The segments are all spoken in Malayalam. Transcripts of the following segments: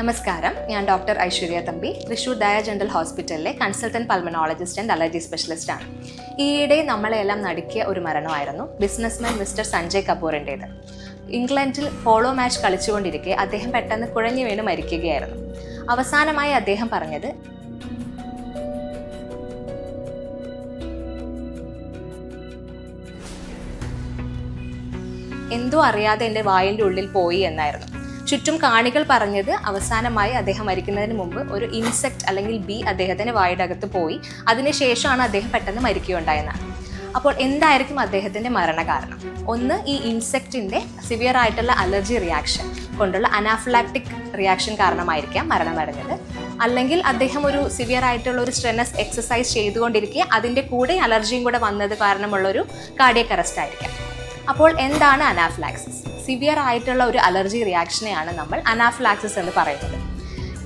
നമസ്കാരം. ഞാൻ ഡോക്ടർ ഐശ്വര്യ തമ്പി തൃശൂർ ദയ ജനറൽ ഹോസ്പിറ്റലിലെ consultant pulmonologist and allergy specialist ആണ്. ഈയിടെ നമ്മളെല്ലാം നടുക്കിയ ഒരു മരണമായിരുന്നു ബിസിനസ്മാൻ മിസ്റ്റർ സഞ്ജയ് കപൂറിന്റേത് ഇംഗ്ലണ്ടിൽ ഫോളോ മാച്ച് കളിച്ചുകൊണ്ടിരിക്കെ അദ്ദേഹം പെട്ടെന്ന് കുഴഞ്ഞു വീണ് മരിക്കുകയായിരുന്നു. അവസാനമായി അദ്ദേഹം പറഞ്ഞത് എന്തോ അറിയാതെ എന്റെ വായിന്റെ ഉള്ളിൽ പോയി എന്നായിരുന്നു. ചുറ്റും കാണികൾ പറഞ്ഞത് അവസാനമായി അദ്ദേഹം മരിക്കുന്നതിന് മുമ്പ് ഒരു ഇൻസെക്ട് അല്ലെങ്കിൽ ബി അദ്ദേഹത്തിന്റെ വായുടെ അകത്ത് പോയി അതിനുശേഷമാണ് അദ്ദേഹം പെട്ടെന്ന് മരിക്കുകയുണ്ടായെന്നാണ് അപ്പോൾ എന്തായിരിക്കും അദ്ദേഹത്തിന്റെ മരണകാരണം? ഒന്ന് ഈ ഇൻസെക്റ്റിന്റെ സിവിയർ ആയിട്ടുള്ള അലർജി റിയാക്ഷൻ കൊണ്ടുള്ള അനാഫ്ലാക്റ്റിക് റിയാക്ഷൻ കാരണമായിരിക്കാം മരണം മരണമടഞ്ഞത് അല്ലെങ്കിൽ അദ്ദേഹം ഒരു സിവിയർ ആയിട്ടുള്ള ഒരു സ്ട്രെനസ് എക്സസൈസ് ചെയ്തുകൊണ്ടിരിക്കുക അതിന്റെ കൂടെ അലർജിയും കൂടെ വന്നത് കാരണമുള്ള ഒരു കാർഡിയക് അറസ്റ്റ് ആയിരിക്കാം. അപ്പോൾ എന്താണ് അനാഫ്ലാക്സിസ് സിവിയർ ആയിട്ടുള്ള ഒരു അലർജി റിയാക്ഷനെയാണ് നമ്മൾ അനാഫ്ലാക്സിസ് എന്ന് പറയുന്നത്.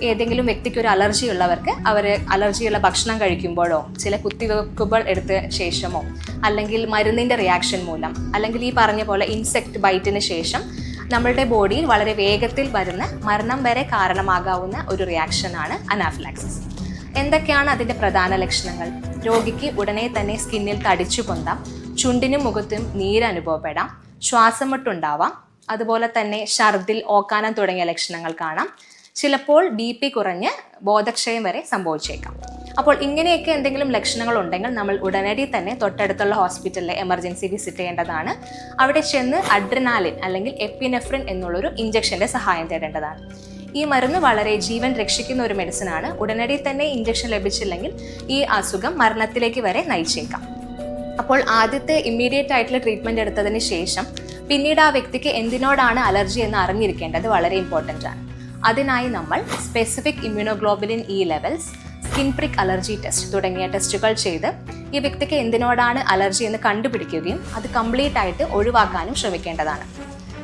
ഏതെങ്കിലും വ്യക്തിക്ക് ഒരു അലർജി ഉള്ളവർക്ക് അവർ അലർജിയുള്ള ഭക്ഷണം കഴിക്കുമ്പോഴോ ചില കുത്തിവെപ്പുകൾ എടുത്ത ശേഷമോ അല്ലെങ്കിൽ മരുന്നിന്റെ റിയാക്ഷൻ മൂലം അല്ലെങ്കിൽ ഈ പറഞ്ഞ പോലെ ഇൻസെക്ട് ബൈറ്റിന് ശേഷം നമ്മളുടെ ബോഡിയിൽ വളരെ വേഗത്തിൽ വരുന്ന മരണം വരെ കാരണമാകാവുന്ന ഒരു റിയാക്ഷനാണ് അനാഫ്ലാക്സിസ് എന്തൊക്കെയാണ് അതിന്റെ പ്രധാന ലക്ഷണങ്ങൾ? രോഗിക്ക് ഉടനെ തന്നെ സ്കിന്നിൽ തടിച്ചു പൊന്താം ചുണ്ടിനും മുഖത്തും നീരനുഭവപ്പെടാം ശ്വാസം മുട്ടുണ്ടാവാം അതുപോലെ തന്നെ ഛർദിൽ ഓക്കാനം തുടങ്ങിയ ലക്ഷണങ്ങൾ കാണാം. ചിലപ്പോൾ ബി പി കുറഞ്ഞ് ബോധക്ഷയം വരെ സംഭവിച്ചേക്കാം. അപ്പോൾ ഇങ്ങനെയൊക്കെ എന്തെങ്കിലും ലക്ഷണങ്ങൾ ഉണ്ടെങ്കിൽ നമ്മൾ ഉടനടി തന്നെ തൊട്ടടുത്തുള്ള ഹോസ്പിറ്റലിലെ എമർജൻസി വിസിറ്റ് ചെയ്യേണ്ടതാണ്. അവിടെ ചെന്ന് അഡ്രനാലിൻ അല്ലെങ്കിൽ എപ്പിനെഫ്രിൻ എന്നുള്ളൊരു ഇഞ്ചക്ഷന്റെ സഹായം തേടേണ്ടതാണ്. ഈ മരുന്ന് വളരെ ജീവൻ രക്ഷിക്കുന്ന ഒരു മെഡിസിനാണ്. ഉടനടി തന്നെ ഇഞ്ചക്ഷൻ ലഭിച്ചില്ലെങ്കിൽ ഈ അസുഖം മരണത്തിലേക്ക് വരെ നയിച്ചേക്കാം. അപ്പോൾ ആദ്യത്തെ ഇമ്മീഡിയറ്റ് ആയിട്ടുള്ള ട്രീറ്റ്മെന്റ് എടുത്തതിന് ശേഷം പിന്നീട് ആ വ്യക്തിക്ക് എന്തിനോടാണ് അലർജി എന്ന് അറിഞ്ഞിരിക്കേണ്ടത് വളരെ ഇമ്പോർട്ടന്റ് ആണ്. അതിനായി നമ്മൾ specific immunoglobulin E levels skin prick allergy test തുടങ്ങിയ ടെസ്റ്റുകൾ ചെയ്ത് ഈ വ്യക്തിക്ക് എന്തിനോടാണ് അലർജി എന്ന് കണ്ടുപിടിക്കുകയും അത് കംപ്ലീറ്റ് ആയിട്ട് ഒഴിവാക്കാനും ശ്രമിക്കേണ്ടതാണ്.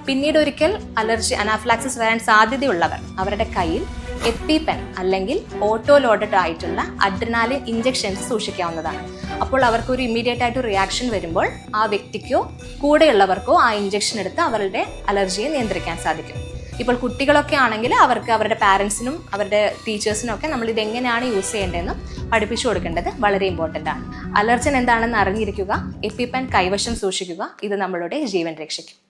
പിന്നീട് ഒരിക്കൽ അലർജി അനാഫ്ലാക്സിസ് വരാൻ സാധ്യതയുള്ളവർ അവരുടെ കയ്യിൽ എപ്പിപെൻ അല്ലെങ്കിൽ ഓട്ടോ ലോഡഡ് ആയിട്ടുള്ള അഡ്രിനാലിൻ ഇഞ്ചെക്ഷൻസ് സൂക്ഷിക്കാവുന്നതാണ്. അപ്പോൾ അവർക്ക് ഒരു ഇമ്മീഡിയറ്റ് ആയിട്ട് റിയാക്ഷൻ വരുമ്പോൾ ആ വ്യക്തിക്കോ കൂടെയുള്ളവർക്കോ ആ ഇഞ്ചെക്ഷൻ എടുത്ത് അവരുടെ അലർജിയെ നിയന്ത്രിക്കാൻ സാധിക്കും. ഇപ്പോൾ കുട്ടികളൊക്കെ ആണെങ്കിൽ അവർക്ക് അവരുടെ പാരൻസിനും അവരുടെ ടീച്ചേഴ്സിനും ഒക്കെ നമ്മൾ ഇതെങ്ങനെയാണ് യൂസ് ചെയ്യേണ്ടതെന്നും പഠിപ്പിച്ചു കൊടുക്കേണ്ടത് വളരെ ഇമ്പോർട്ടന്റ് ആണ്. അലർജൻ എന്താണെന്ന് അറിഞ്ഞിരിക്കുക എപ്പിപ്പൻ കൈവശം സൂക്ഷിക്കുക ഇത് നമ്മളുടെ ജീവൻ രക്ഷിക്കും